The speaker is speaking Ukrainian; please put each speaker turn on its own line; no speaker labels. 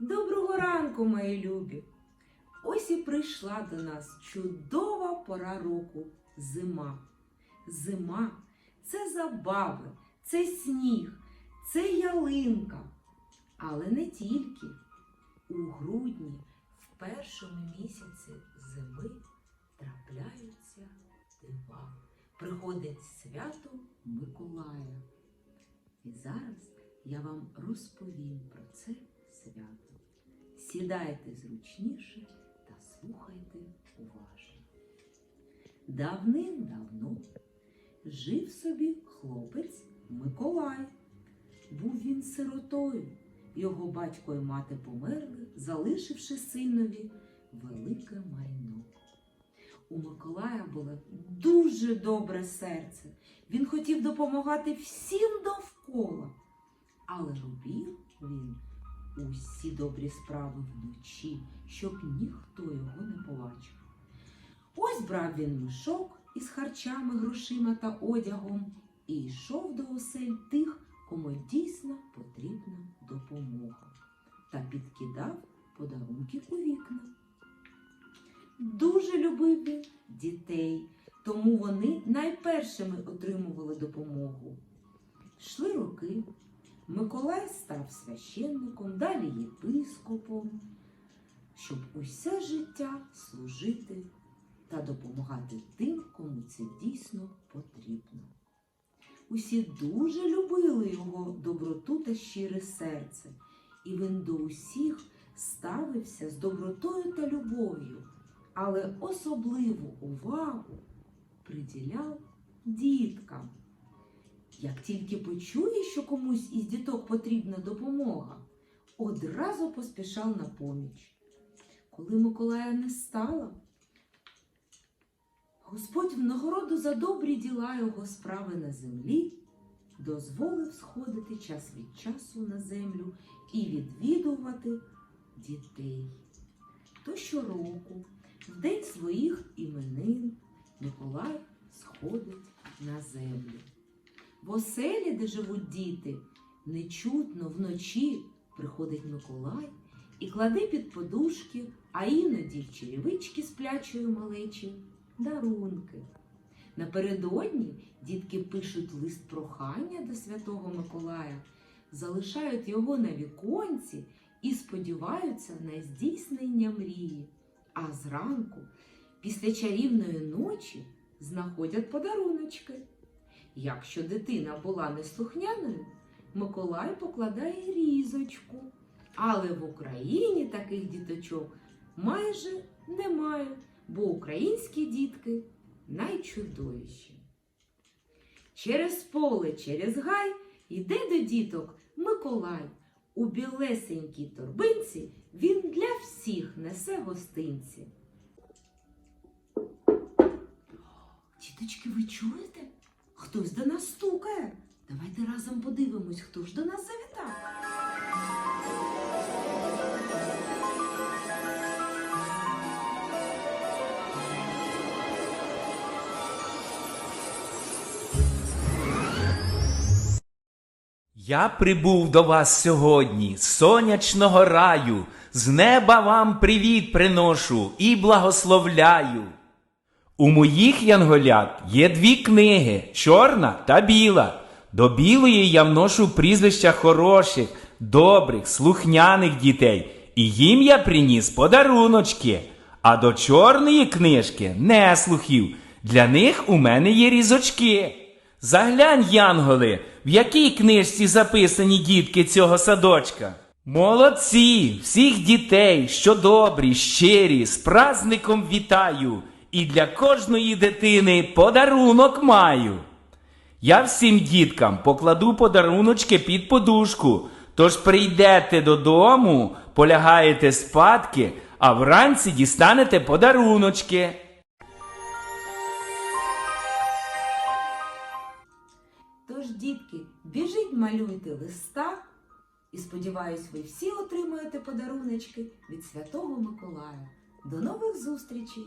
Доброго ранку, мої любі! Ось і прийшла до нас чудова пора року зима. Зима це забави, це сніг, це ялинка. Але не тільки. У грудні, в першому місяці зими, трапляються дива. Приходить свято Миколая. І зараз я вам розповім про це свято. Сідайте зручніше та слухайте уважно. Давним-давно жив собі хлопець Миколай. Був він сиротою. Його батько і мати померли, залишивши синові велике майно. У Миколая було дуже добре серце. Він хотів допомагати всім довкола. Але робив він усі добрі справи вночі, щоб ніхто його не побачив. Ось брав він мішок із харчами, грошима та одягом і йшов до осель тих, кому дійсно потрібна допомога, та підкидав подарунки у вікна. Дуже любив він дітей, тому вони найпершими отримували допомогу. Йшли роки. Миколай став священником, далі єпископом, щоб усе життя служити та допомагати тим, кому це дійсно потрібно. Усі дуже любили його доброту та щире серце, і він до усіх ставився з добротою та любов'ю, але особливу увагу приділяв діткам. Як тільки почує, що комусь із діток потрібна допомога, одразу поспішав на поміч. Коли Миколая не стало, Господь в нагороду за добрі діла його справи на землі дозволив сходити час від часу на землю і відвідувати дітей. То щороку, в день своїх іменин, Миколай сходить на землю. В оселі, де живуть діти, нечутно вночі приходить Миколай і кладе під подушки, а іноді в черевички сплячої малечі дарунки. Напередодні дітки пишуть лист прохання до Святого Миколая, залишають його на віконці і сподіваються на здійснення мрії. А зранку, після чарівної ночі, знаходять подаруночки. Якщо дитина була неслухняною, Миколай покладає різочку. Але в Україні таких діточок майже немає, бо українські дітки найчудовіші. Через поле, через гай йде до діток Миколай. У білесенькій торбинці він для всіх несе гостинці. Діточки, ви чуєте? Хтось до нас стукає. Давайте разом подивимось, хто ж до нас завітав.
Я прибув до вас сьогодні з сонячного раю, з неба вам привіт приношу і благословляю. У моїх янголят є дві книги чорна та біла. До білої я вношу прізвища хороших, добрих, слухняних дітей, і їм я приніс подаруночки. А до чорної книжки не слухів. Для них у мене є різочки. Заглянь, Янголи, в якій книжці записані дітки цього садочка. Молодці, всіх дітей, що добрі, щирі, з праздником вітаю, і для кожної дитини подарунок маю. Я всім діткам покладу подаруночки під подушку, тож прийдете додому, полягаєте спадки, а вранці дістанете подаруночки.
Тож, дітки, біжіть, малюйте листа і сподіваюсь, ви всі отримаєте подаруночки від Святого Миколая. До нових зустрічей!